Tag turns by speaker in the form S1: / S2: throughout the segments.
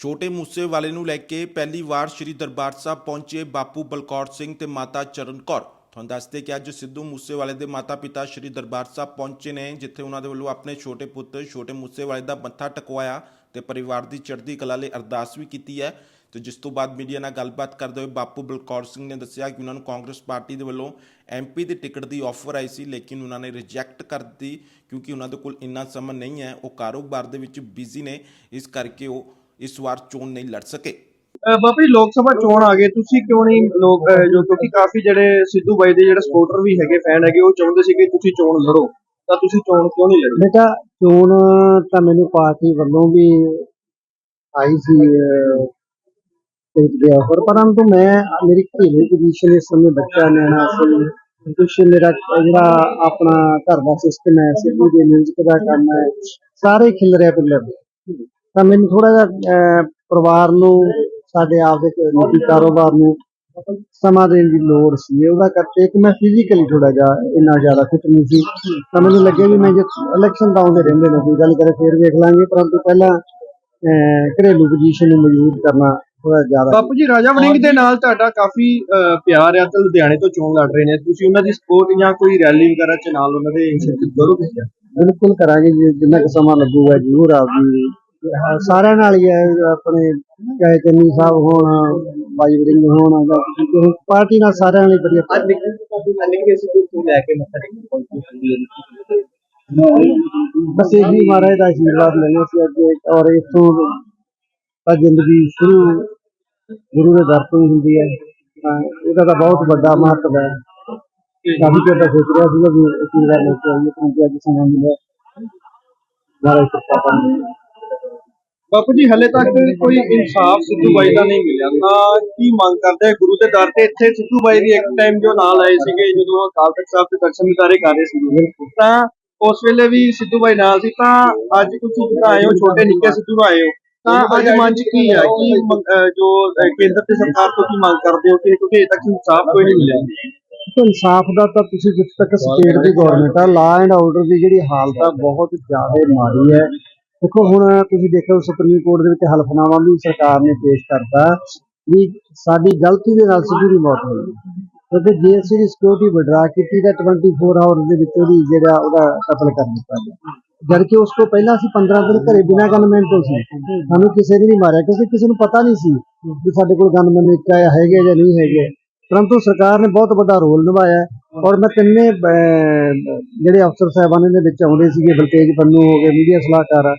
S1: ਛੋਟੇ ਮੂਸੇ ਵਾਲੇ ਨੂੰ ਲੈ ਕੇ ਪਹਿਲੀ ਵਾਰ ਸ੍ਰੀ ਦਰਬਾਰ ਸਾਹਿਬ ਪਹੁੰਚੇ ਬਾਪੂ ਬਲਕੌਰ ਸਿੰਘ ਤੇ ਮਾਤਾ ਚਰਨ ਕੌਰ। ਤੁਹਾਨੂੰ ਦੱਸਦੇ ਕਿ ਅੱਜ ਸਿੱਧੂ ਮੂਸੇਵਾਲੇ ਦੇ ਮਾਤਾ-ਪਿਤਾ ਸ੍ਰੀ ਦਰਬਾਰ ਸਾਹਿਬ ਪਹੁੰਚੇ ਨੇ, ਜਿੱਥੇ ਉਹਨਾਂ ਦੇ ਵੱਲੋਂ ਆਪਣੇ ਛੋਟੇ ਪੁੱਤ, ਛੋਟੇ ਮੂਸੇਵਾਲੇ ਦਾ ਮੱਥਾ ਟਕਵਾਇਆ ਤੇ ਪਰਿਵਾਰ ਦੀ ਚੜ੍ਹਦੀ ਕਲਾ ਲਈ ਅਰਦਾਸ ਵੀ ਕੀਤੀ ਹੈ। ਤੇ ਜਿਸ ਤੋਂ ਬਾਅਦ ਮੀਡੀਆ ਨਾਲ ਗੱਲਬਾਤ ਕਰਦੇ ਹੋਏ ਬਾਪੂ ਬਲਕੌਰ ਸਿੰਘ ਨੇ ਦੱਸਿਆ ਕਿ ਉਹਨਾਂ ਨੂੰ ਕਾਂਗਰਸ ਪਾਰਟੀ ਦੇ ਵੱਲੋਂ ਐਮਪੀ ਦੀ ਟਿਕਟ ਦੀ ਆਫਰ ਆਈ ਸੀ, ਲੇਕਿਨ ਉਹਨਾਂ ਨੇ ਰਿਜੈਕਟ ਕਰ ਦਿੱਤੀ ਕਿਉਂਕਿ ਉਹਨਾਂ ਦੇ ਕੋਲ ਇੰਨਾ ਸਮਾਂ ਨਹੀਂ ਹੈ, ਉਹ ਕਾਰੋਬਾਰ ਦੇ ਵਿੱਚ ਬਿਜ਼ੀ ਨੇ, ਇਸ ਕਰਕੇ ਉਹ ਇਸ ਵਾਰ ਚੋਣ ਨਹੀਂ ਲੜ ਸਕੇ।
S2: ਅਹ ਬਾਬਾ ਜੀ ਲੋਕ ਸਭਾ ਚੋਣ ਆ ਗਏ ਤੁਸੀਂ ਕਿਉਂ ਨਹੀਂ ਲੋਕ ਅਹ ਜੋ ਕਿਉਂਕਿ ਕਾਫੀ ਜਿਹੜੇ ਸਿੱਧੂ ਬਾਈ ਦੇ ਜਿਹੜੇ ਸਪੋਰਟਰ ਵੀ ਹੈਗੇ ਫੈਨ ਹੈਗੇ ਉਹ ਚਾਹੁੰਦੇ ਸੀ ਕਿ ਤੁਸੀਂ ਚੋਣ ਲੜੋ। ਤਾਂ ਤੁਸੀਂ ਚੋਣ ਕਿਉਂ ਨਹੀਂ ਲੜੀ?
S3: ਬੇਟਾ ਚੋਣ ਤਾਂ ਮੈਨੂੰ ਪਾਰਟੀ ਵੱਲੋਂ ਵੀ ਆਈ ਸੀ ਤੇ ਆਫਰ ਪਰੰਤੂ ਮੈਂ ਮੇਰੀ ਘਰੇਲੂ ਪੋਜੀਸ਼ਨ ਇਸ ਸਮੇਂ ਬੱਚਾ ਨਿਆਣਾ ਸੀ। ਕੁਛ ਮੇਰਾ ਜਿਹੜਾ ਆਪਣਾ ਘਰ ਦਾ ਸਿਸਟਮ ਹੈ ਸਿੱਧੂ ਦੇ ਮਿਊਜ਼ਿਕ ਦਾ ਕੰਮ ਹੈ ਸਾਰੇ ਖਿਲ ਰਿਹਾ ਪਿੱਲਰ ਤਾਂ ਮੈਨੂੰ ਥੋੜਾ ਜਿਹਾ ਪਰਿਵਾਰ ਨੂੰ ਸਾਡੇ ਆਪ ਦੇ ਨਿੱਜੀ ਕਾਰੋਬਾਰ ਨੂੰ ਸਮਾਂ ਦੇਣ ਦੀ ਲੋੜ ਸੀ। ਉਹਦਾ ਕਰਕੇ ਕਿ ਮੈਂ ਫਿਜ਼ੀਕਲੀ ਥੋੜਾ ਜਿਹਾ ਇੰਨਾ ਜ਼ਿਆਦਾ ਫਿਟ ਨਹੀਂ ਸੀ। ਤਾਂ ਮੈਨੂੰ ਲੱਗਿਆ ਵੀ ਮੈਂ ਜੇ ਇਲੈਕਸ਼ਨ ਤਾਂ ਆਉਂਦੇ ਰਹਿੰਦੇ ਨੇ ਕੋਈ ਗੱਲ ਕਰੇ ਫੇਰ ਵੇਖ ਲਾਂਗੇ। ਪਰੰਤੂ ਪਹਿਲਾਂ ਘਰੇਲੂ ਪੋਜੀਸ਼ਨ ਨੂੰ ਮਜ਼ਬੂਤ ਕਰਨਾ ਥੋੜਾ ਜ਼ਿਆਦਾ
S2: ਬਾਪੂ ਜੀ ਰਾਜਾ ਵੜਿੰਗ ਦੇ ਨਾਲ ਤੁਹਾਡਾ ਕਾਫੀ ਪਿਆਰ ਆ ਤੇ ਲੁਧਿਆਣੇ ਤੋਂ ਚੋਣ ਲੜ ਰਹੇ ਨੇ। ਤੁਸੀਂ ਉਹਨਾਂ ਦੀ ਸਪੋਰਟ ਜਾਂ ਕੋਈ ਰੈਲੀ ਵਗੈਰਾ ਚ ਨਾਲ ਉਹਨਾਂ ਦੇ ਸ਼ਿਰਕਤ ਕਰੋਗੇ?
S3: ਬਿਲਕੁਲ ਕਰਾਂਗੇ ਜਿੰਨਾ ਕੁ ਸਮਾਂ ਲੱਗੂਗਾ ਜ਼ਰੂਰ ਆਪਦੀ ਸਾਰਿਆਂ ਨਾਲ ਹੀ ਹੈ ਆਪਣੇ ਚਾਹੇ ਚੰਨੀ ਸਾਹਿਬ ਹੋਣ ਬਾਈ ਵਰਿੰਗ ਹੋਣ ਜਾਂ ਕਿਸੇ ਹੋਰ ਪਾਰਟੀ ਨਾਲ ਸਾਰਿਆਂ ਨਾਲ ਹੀ ਵਧੀਆ
S2: ਅੱਜ ਨਿਕਲ ਨਿਕਲ ਕੇ ਸਿੱਧੂ ਤੋਂ ਲੈ ਕੇ ਮੱਥਾ ਟੇਕਣ ਪਹੁੰਚੀ ਹੈ
S3: ਬਸ ਇਹ ਵੀ ਮਹਾਰਾਜ ਦਾ ਆਸ਼ੀਰਵਾਦ ਲੈਣਾ ਸੀ ਅੱਗੇ ਔਰ ਇਥੋਂ ਤਾਂ ਜ਼ਿੰਦਗੀ ਸ਼ੁਰੂ ਗੁਰੂ ਦੇ ਦਰ ਤੋਂ ਹੁੰਦੀ ਹੈ। ਤਾਂ ਇਹਦਾ ਤਾਂ ਬਹੁਤ ਵੱਡਾ ਮਹੱਤਵ ਹੈ। ਕਾਫੀ ਚਿਰ ਦਾ ਸੋਚ ਰਿਹਾ ਸੀਗਾ ਵੀ ਇਸ ਲੈ ਕੇ ਆਈਏ ਕਿਉਂਕਿ ਅੱਜ ਸਮਾਂ ਮਿਲਿਆ। ਮਹਾਰਾਜ ਕਿਰਪਾ ਕਰਨ
S2: ਬਾਪੂ ਜੀ ਹਲੇ ਤੱਕ ਕੋਈ ਇਨਸਾਫ ਸਿੱਧੂ ਬਾਈ ਦਾ ਨਹੀਂ ਮਿਲਿਆ। ਤਾਂ ਕੀ ਮੰਗ ਕਰਦੇ ਆ ਗੁਰੂ ਦੇ ਦਰ ਤੇ? ਇੱਥੇ ਸਿੱਧੂ ਬਾਈ ਦੀ ਇੱਕ ਟਾਈਮ ਜੋ ਨਾਲ ਆਏ ਸੀਗੇ ਜਦੋਂ ਅਕਾਲ ਤਖਤ ਸਾਹਿਬ ਦੇ ਦਰਸ਼ਨ ਦਿਦਾਰੇ ਕਰ ਰਹੇ ਸੀਗੇ। ਤਾਂ ਉਸ ਵੇਲੇ ਵੀ ਸਿੱਧੂ ਬਾਈ ਨਾਲ ਸੀ। ਤਾਂ ਅੱਜ ਤੁਸੀਂ ਜਿਹੜਾ ਆਏ ਹੋ ਛੋਟੇ ਨਿੱਕੇ ਸਿੱਧੂ ਨੂੰ ਆਏ ਹੋ ਤਾਂ ਅੱਜ ਮਨ ਚ ਕੀ ਹੈ ਕੀ ਜੋ ਕੇਂਦਰ ਤੇ ਸਰਕਾਰ ਤੋਂ ਕੀ ਮੰਗ ਕਰਦੇ ਹੋ ਕਿ ਕਿਉਂਕਿ ਅਜੇ ਤੱਕ ਇਨਸਾਫ ਕੋਈ ਨਹੀਂ ਮਿਲਿਆ?
S3: ਇਨਸਾਫ ਦਾ ਤਾਂ ਤੁਸੀਂ ਜਿੱਥੇ ਤੱਕ ਸਟੇਟ ਦੀ ਗਵਰਨਮੈਂਟ ਆ ਲਾ ਐਂਡ ਆਰਡਰ ਦੀ ਜਿਹੜੀ ਹਾਲਤ ਆ ਬਹੁਤ ਜ਼ਿਆਦਾ ਮਾੜੀ ਹੈ। ਦੇਖੋ ਹੁਣ ਤੁਸੀਂ ਦੇਖੋ ਸੁਪਰੀਮ ਕੋਰਟ ਦੇ ਵਿੱਚ ਹਲਫਨਾਮਾ ਵੀ ਸਰਕਾਰ ਨੇ ਪੇਸ਼ ਕਰਤਾ ਵੀ ਸਾਡੀ ਗਲਤੀ ਦੇ ਨਾਲ ਸਿੱਧੂ ਦੀ ਮੌਤ ਹੋਈ ਕਿਉਂਕਿ ਜੇ ਅਸੀਂ ਦੀ ਸਿਕਿਉਰਿਟੀ ਵਿਡਰਾ ਕੀਤੀ ਤਾਂ 24 ਆਵਰ ਦੇ ਵਿੱਚ ਉਹਦੀ ਜਿਹੜਾ ਉਹਦਾ ਕਤਲ ਕਰ ਦਿੱਤਾ ਗਿਆ। ਜਦਕਿ ਉਸ ਤੋਂ ਪਹਿਲਾਂ ਅਸੀਂ 15 ਦਿਨ ਘਰੇ ਬਿਨਾਂ ਗਨਮੈਨ ਤੋਂ ਸੀ। ਸਾਨੂੰ ਕਿਸੇ ਨੇ ਨਹੀਂ ਮਾਰਿਆ ਕਿਉਂਕਿ ਕਿਸੇ ਨੂੰ ਪਤਾ ਨਹੀਂ ਸੀ ਕਿ ਸਾਡੇ ਕੋਲ ਗਨਮੈਨ ਇੱਕ ਆਇਆ ਹੈਗੇ ਜਾਂ ਨਹੀਂ ਹੈਗੇ। ਪਰੰਤੂ ਸਰਕਾਰ ਨੇ ਬਹੁਤ ਵੱਡਾ ਰੋਲ ਨਿਭਾਇਆ ਔਰ ਮੈਂ ਤਿੰਨੇ ਜਿਹੜੇ ਅਫਸਰ ਸਾਹਿਬਾਨ ਦੇ ਵਿੱਚ ਆਉਂਦੇ ਸੀਗੇ ਬਲਤੇਜ ਪੰਨੂ ਹੋ ਗਏ ਮੀਡੀਆ ਸਲਾਹਕਾਰ ਅਹ,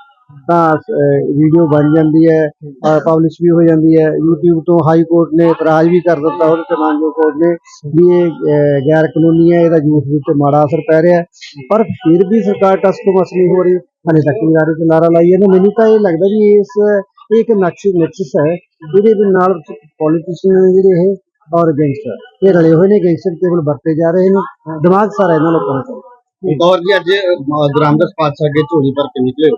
S3: ਤਾਂ ਵੀਡੀਓ ਬਣ ਜਾਂਦੀ ਹੈ ਪਬਲਿਸ਼ ਵੀ ਹੋ ਜਾਂਦੀ ਹੈ। YouTube ਤੋਂ ਹਾਈ ਕੋਰਟ ਨੇ ਇਤਰਾਜ਼ ਵੀ ਕਰ ਦਿੱਤਾ ਉਹਦੇ ਤੇ ਮਾਨਜੋ ਕੋਰਟ ਨੇ ਵੀ ਇਹ ਗੈਰ ਕਾਨੂੰਨੀ ਹੈ, ਇਹਦਾ ਯੂਥ ਦੇ ਉੱਤੇ ਮਾੜਾ ਅਸਰ ਪੈ ਰਿਹਾ ਪਰ ਫਿਰ ਵੀ ਸਰਕਾਰ ਟਸ ਤੋਂ ਮਸ ਨਹੀਂ ਹੋ ਰਹੀ। ਹਲੇ ਤੱਕ ਨਾਰੇ ਤੇ ਨਾਰਾ ਲਾਈ ਹੈ ਮੈਨੂੰ ਤਾਂ ਇਹ ਲੱਗਦਾ ਵੀ ਇਸ ਇੱਕ ਨਕਸ਼, ਨਕਸ਼ਸ ਹੈ। ਜਿਹਦੇ ਦੇ ਨਾਲ ਪੋਲੀਟੀਸ਼ੀਅਨ ਜਿਹੜੇ ਇਹ ਔਰ ਗੈਂਗਸਟਰ ਇਹ ਰਲੇ ਹੋਏ ਨੇ ਗੈਂਗਸਟਰ ਕੇਵਲ ਵਰਤੇ ਜਾ ਰਹੇ ਨੇ। ਦਿਮਾਗ ਸਾਰਾ ਇਹਨਾਂ ਲੋਕਾਂ ਦਾ ਚੱਲਦਾ।
S4: ਗੌਰ ਜੀ, ਅੱਜ ਗ੍ਰਾਮਦਸ ਪਾਤਸ਼ਾਹ ਅੱਗੇ ਝੋਲੀ ਭਰ ਕੇ ਨਿਕਲੇ ਹੋ।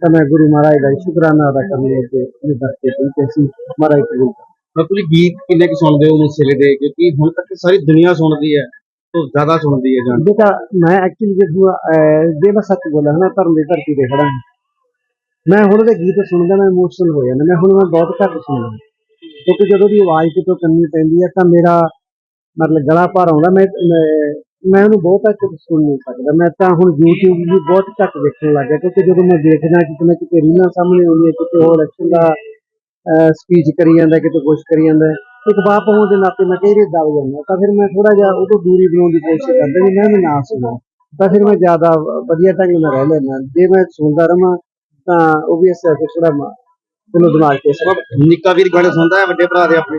S3: ਤਾਂ ਮੈਂ ਗੁਰੂ ਮਹਾਰਾਜ ਦਾ ਸ਼ੁਕਰਾਨਾ ਅਦਾ ਕਰਨ ਲਈ ਤੇ ਇਹ ਦਰਤੇ ਤੇ ਅਸੀਂ ਮਹਾਰਾਜ ਕਬੂਲ ਕਰ
S4: ਬਾਪੂ ਜੀ ਗੀਤ ਕਿੰਨੇ ਕੁ ਸੁਣਦੇ ਹੋ ਮੁਸਲੇ ਦੇ ਕਿਉਂਕਿ ਹੁਣ ਤੱਕ ਸਾਰੀ ਦੁਨੀਆ ਸੁਣਦੀ ਹੈ ਤੋਂ ਜ਼ਿਆਦਾ ਸੁਣਦੀ ਹੈ ਜਾਨ
S3: ਬੇਟਾ ਮੈਂ ਐਕਚੁਅਲੀ ਜੇ ਮੈਂ ਸੱਚ ਬੋਲਾਂ ਨਾ ਧਰਮ ਦੀ ਧਰਤੀ ਤੇ ਖੜਾ ਹਾਂ। ਮੈਂ ਹੁਣ ਦੇ ਗੀਤ ਸੁਣਦਾ ਮੈਂ ਇਮੋਸ਼ਨਲ ਹੋ ਜਾਂਦਾ ਮੈਂ ਹੁਣ ਮੈਂ ਬਹੁਤ ਘੱਟ ਸੁਣਦਾ ਕਿਉਂਕਿ ਜਦੋਂ ਦੀ ਆਵਾਜ਼ ਕਿਤੋਂ ਕੰਨੀ ਪੈਂਦੀ ਹੈ ਤਾਂ ਮੇਰਾ ਮਤਲਬ ਗਲਾ ਭਰ ਆਉਂਦਾ ਮੈਂ ਮੈਂ- ਮੈਂ ਉਹਨੂੰ ਬਹੁਤ ਘੱਟ ਸੁਣ ਨਹੀਂ ਸਕਦਾ। ਮੈਂ ਤਾਂ ਹੁਣ YouTube ਵੀ ਬਹੁਤ ਘੱਟ ਦੇਖਣ ਲੱਗ ਗਿਆ ਕਿਉਂਕਿ ਜਦੋਂ ਮੈਂ ਦੇਖਦਾ ਕਿਤੇ ਨਾ ਕਿਤੇ ਰੀਲਾਂ ਸਾਹਮਣੇ ਆਉਂਦੀਆਂ, ਕਿਤੇ ਹੋਰ ਇਲੈਕਸ਼ਨ ਦਾ ਸਪੀਚ ਕਰੀ ਜਾਂਦਾ, ਕਿਤੇ ਕੁਛ ਕਰੀ ਜਾਂਦਾ, ਇੱਕ ਬਾਪ ਹੋਣ ਦੇ ਨਾਤੇ ਮੈਂ ਕਈ ਵਾਰੀ ਦਬ ਜਾਂਦਾ। ਤਾਂ ਫਿਰ ਮੈਂ ਥੋੜਾ ਜਿਹਾ ਉਹ ਤੋਂ ਦੂਰੀ ਬਣਾਉਣ ਦੀ ਕੋਸ਼ਿਸ਼ ਕਰਦਾ ਵੀ ਮੈਂ ਵੀ ਨਾ ਸੁਣਾ। ਤਾਂ ਫਿਰ ਮੈਂ ਜ਼ਿਆਦਾ ਵਧੀਆ ਢੰਗ ਨਾਲ ਰਹਿ ਲੈਂਦਾ। ਜੇ ਮੈਂ ਸੁਣਦਾ ਰਵਾਂ, ਤਾਂ ਉਹ ਵੀ ਇਸ ਥੋੜਾ ਚਲੋ ਦਿਮਾਗ ਤੇ ਅਸਰ
S4: ਨਿੱਕਾ ਵੀਰ ਗਾਣੇ ਸੁਣਦਾ ਹੈ, ਵੱਡੇ ਭਰਾ ਦੇ ਆਪਣੇ।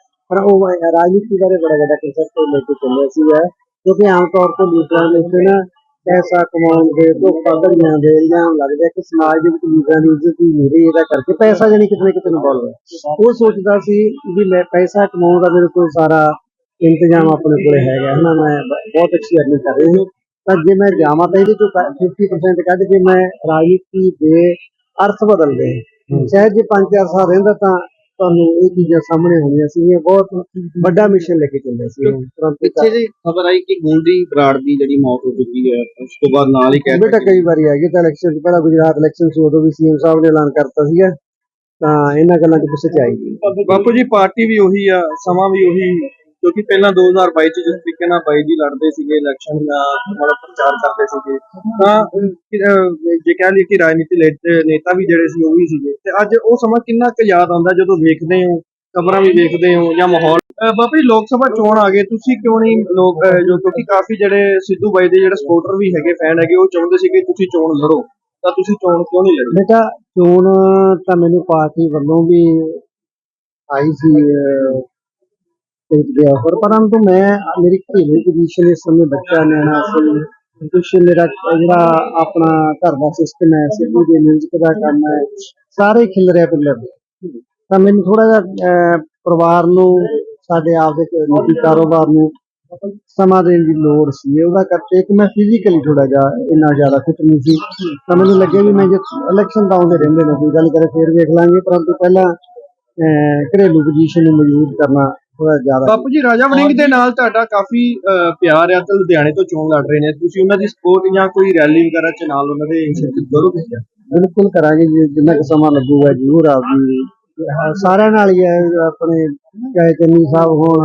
S3: ਪਰ ਉਹ ਰਾਜਨੀਤੀ ਬਾਰੇ ਬੜਾ ਵੱਡਾ ਕਨਸੈਪਟ ਲੈ ਕੇ ਚੱਲਿਆ ਸੀਗਾ। ਕਿਉਂਕਿ ਆਮ ਤੌਰ ਤੇ ਲੀਡਰਾਂ ਦੇ ਉੱਤੇ ਨਾ ਪੈਸਾ ਕਮਾਉਣ ਦੇ ਧੋਖਾ ਧੜੀਆਂ ਦੇ ਇਲਜ਼ਾਮ ਲੱਗਦੇ ਕਿ ਸਮਾਜ ਦੇ ਵਿੱਚ ਲੀਡਰਾਂ ਦੀ ਇੱਜ਼ਤ ਹੀ ਨਹੀਂ ਰਹੀ ਇਹਦਾ ਕਰਕੇ ਪੈਸਾ ਜਾਨੀ ਕਿਤੇ ਨਾ ਕਿਤੇ ਇਨਵੋਲਵ ਹੈ ਉਹ ਸੋਚਦਾ ਸੀ ਵੀ ਮੈਂ ਪੈਸਾ ਕਮਾਉਣ ਦਾ ਮੇਰੇ ਕੋਲ ਸਾਰਾ ਇੰਤਜ਼ਾਮ ਆਪਣੇ ਕੋਲ ਹੈਗਾ ਹਨਾ ਮੈਂ ਬਹੁਤ ਅੱਛੀ ਅਰਨਿੰਗ ਕਰ ਰਹੀ ਹਾਂ ਤਾਂ ਜੇ ਮੈਂ ਜਾਵਾਂ ਤਾਂ ਇਹਦੇ ਚੋਂ ਕ- 50% ਕੱਢ ਕੇ ਮੈਂ ਰਾਜਨੀਤੀ ਦੇ ਅਰਥ ਬਦਲ ਦੇ। ਸ਼ਾਇਦ ਜੇ 5-4 ਸਾਲ ਰਹਿੰਦਾ ਤਾਂ ਤੁਹਾਨੂੰ ਇਹ ਚੀਜ਼ਾਂ ਸਾਹਮਣੇ ਹੋਣੀਆਂ ਸੀ ਬਹੁਤ ਵੱਡਾ ਮਿਸ਼ਨ ਲੈ ਕੇ ਚੱਲਿਆ ਸੀ
S4: ਪਿੱਛੇ ਜੀ ਖਬਰ ਆਈ ਕਿ ਗੋਲਡੀ ਬਰਾੜ ਦੀ ਜਿਹੜੀ ਮੌਤ ਹੋ ਚੁੱਕੀ ਹੈ ਉਸ ਤੋਂ ਬਾਅਦ ਨਾਲ ਹੀ ਕਹਿ
S3: ਬੇਟਾ ਕਈ ਵਾਰੀ ਆ ਗਏ ਤਾਂ ਇਲੈਕਸ਼ਨ ਪਹਿਲਾਂ ਗੁਜਰਾਤ ਇਲੈਕਸ਼ਨ ਸੀ ਉਦੋਂ ਵੀ ਸੀਐਮ ਸਾਹਿਬ ਨੇ ਐਲਾਨ ਕਰਤਾ ਸੀਗਾ। ਤਾਂ ਇਹਨਾਂ ਗੱਲਾਂ 'ਚ ਪਿੱਛੇ ਚ ਆਈ।
S2: ਬਾਪੂ ਜੀ ਪਾਰਟੀ ਵੀ ਉਹੀ ਆ ਸਮਾਂ ਵੀ ਉਹੀ ਕਿਉਂਕਿ ਪਹਿਲਾਂ 2022 ਚ ਜਿਸ ਤਰੀਕੇ ਨਾਲ ਬਾਈ ਜੀ ਲੜਦੇ ਸੀਗੇ ਇਲੈਕਸ਼ਨ ਦਾ ਮਤਲਬ ਪ੍ਰਚਾਰ ਕਰਦੇ ਸੀਗੇ ਤਾਂ ਅਹ, ਜੇ ਕਹਿ ਲਈਏ ਕਿ ਰਾਜਨੀਤੀ ਲੈ- ਨੇਤਾ ਵੀ ਜਿਹੜੇ ਸੀ ਉਹ ਵੀ ਸੀਗੇ। ਤੇ ਅੱਜ ਉਹ ਸਮਾਂ ਕਿੰਨਾ ਕੁ ਯਾਦ ਆਉਂਦਾ ਜਦੋਂ ਵੇਖਦੇ ਹੋ ਖਬਰਾਂ ਵੀ ਵੇਖਦੇ ਹੋ ਜਾਂ ਮਾਹੌਲ? ਅਹ, ਬਾਪੂ ਜੀ ਲੋਕ ਸਭਾ ਚੋਣ ਆ ਗਏ ਤੁਸੀਂ ਕਿਉਂ ਨਹੀਂ ਲੋਕ ਅਹ, ਜੋ ਕਿਉਂਕਿ ਕਾਫੀ ਜਿਹੜੇ ਸਿੱਧੂ ਬਾਈ ਦੇ ਜਿਹੜੇ ਸਪੋਰਟਰ ਵੀ ਹੈਗੇ ਫੈਨ ਹੈਗੇ ਉਹ ਚਾਹੁੰਦੇ ਸੀਗੇ ਤੁਸੀਂ ਚੋਣ ਲੜੋ। ਤਾਂ ਤੁਸੀਂ ਚੋਣ ਕਿਉਂ ਨਹੀਂ ਲੜੀ?
S3: ਬੇਟਾ ਚੋਣ ਤਾਂ ਮੈਨੂੰ ਪਾਰਟੀ ਵੱਲੋਂ ਵੀ ਆਈ ਸੀ ਤੇ ਦੇ ਆਫਰ ਪਰੰਤੂ ਮੈਂ ਮੇਰੀ ਘਰੇਲੂ ਪੋਜੀਸ਼ਨ ਇਸ ਸਮੇਂ ਬੱਚਾ ਨਿਆਣਾ ਸੀ ਕੁਛ ਮੇਰਾ ਜਿਹੜਾ ਆਪਣਾ ਘਰ ਦਾ ਸਿਸਟਮ ਹੈ ਸਿੱਧੂ ਦੇ ਮਿਊਜ਼ਿਕ ਦਾ ਕੰਮ ਹੈ ਸਾਰੇ ਖਿਲ ਰਿਹਾ ਪਿੱਲਰ ਤਾਂ ਮੈਨੂੰ ਥੋੜਾ ਜਿਹਾ ਪਰਿਵਾਰ ਨੂੰ ਸਾਡੇ ਆਪ ਦੇ ਨਿੱਜੀ ਕਾਰੋਬਾਰ ਨੂੰ ਸਮਾਂ ਦੇਣ ਦੀ ਲੋੜ ਸੀ ਉਹਦਾ ਕਰਕੇ ਇੱਕ ਮੈਂ ਫਿਜ਼ੀਕਲੀ ਥੋੜਾ ਜਿਹਾ ਇੰਨਾ ਜ਼ਿਆਦਾ ਫਿਟ ਨਹੀਂ ਸੀ। ਤਾਂ ਮੈਨੂੰ ਲੱਗਿਆ ਵੀ ਮੈਂ ਜੇ ਇਲੈਕਸ਼ਨ ਤਾਂ ਆਉਂਦੇ ਰਹਿੰਦੇ ਨੇ ਕੋਈ ਗੱਲ ਕਰੇ ਫੇਰ ਵੇਖ ਲਾਂਗੇ ਪਰੰਤੂ ਪਹਿਲਾਂ ਅਹ, ਘਰੇਲੂ ਪੋਜੀਸ਼ਨ ਨੂੰ ਮਜ਼ਬੂਤ ਕਰਨਾ ਥੋੜਾ ਜ਼ਿਆਦਾ
S2: ਬਾਪੂ ਜੀ ਰਾਜਾ ਵੜਿੰਗ ਦੇ ਨਾਲ ਤੁਹਾਡਾ ਕਾਫੀ ਅਹ, ਪਿਆਰ ਆ ਤੇ ਲੁਧਿਆਣੇ ਤੋਂ ਚੋਣ ਲੜ ਰਹੇ ਨੇ। ਤੁਸੀਂ ਉਹਨਾਂ ਦੀ ਸਪੋਰਟ ਜਾਂ ਕੋਈ ਰੈਲੀ ਵਗੈਰਾ ਚ ਨਾਲ ਉਹਨਾਂ ਦੇ ਇੰਸ਼ੋਰੈਂਸ ਕਰੋਗੇ?
S3: ਬਿਲਕੁਲ ਕਰਾਂਗੇ ਜੀ ਜਿੰਨਾ ਕੁ ਸਮਾਂ ਲੱਗੂਗਾ ਜ਼ਰੂਰ ਆਪਦੀ ਸਾਰਿਆਂ ਨਾਲ ਹੀ ਹੈ ਆਪਣੇ ਚਾਹੇ ਚੰਨੀ ਸਾਹਿਬ ਹੋਣ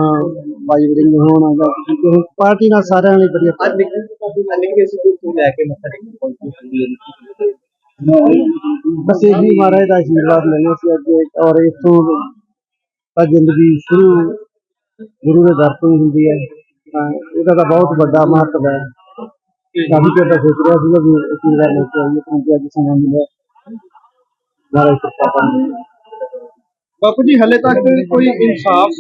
S3: ਬਾਈ ਵੜਿੰਗ ਹੋਣ ਜਾਂ ਕਿਸੇ ਹੋਰ ਪਾਰਟੀ ਨਾਲ ਸਾਰਿਆਂ ਨਾਲ ਹੀ ਵਧੀਆ
S2: ਅੱਜ ਨਿੱਕੇ ਸੀ ਤੋਂ ਲੈ ਕੇ ਮੱਥਾ ਟੇਕਣ ਪਹੁੰਚੇ
S3: ਬਸ ਇਹ ਹੀ ਮਹਾਰਾਜ ਦਾ ਆਸ਼ੀਰਵਾਦ ਲੈਣਾ ਸੀ ਅੱਜ ਔਰ ਇਥੋਂ ਤਾਂ ਜ਼ਿੰਦਗੀ ਸ਼ੁਰੂ ਗੁਰੂ ਦੇ ਦਰ ਹੁੰਦੀ ਹੈ ਤਾਂ ਇਹਦਾ ਤਾਂ ਬਹੁਤ ਵੱਡਾ ਮਹੱਤਵ ਹੈ। ਕਾਫੀ ਚਿਰ ਤੋਂ ਸੋਚ ਰਿਹਾ ਸੀਗਾ ਵੀ ਆਸ਼ੀਰਵਾਦ ਲੈ ਕੇ ਆਈਏ ਪਰੰਤੂ ਅੱਜ ਸਮਾਂ ਮਿਲਿਆ ਮਹਾਰਾਜ ਕਿਰਪਾ ਕਰਨ।
S2: ਬਾਪੂ ਜੀ, ਹਲੇ ਤੱਕ ਕੋਈ ਇਨਸਾਫ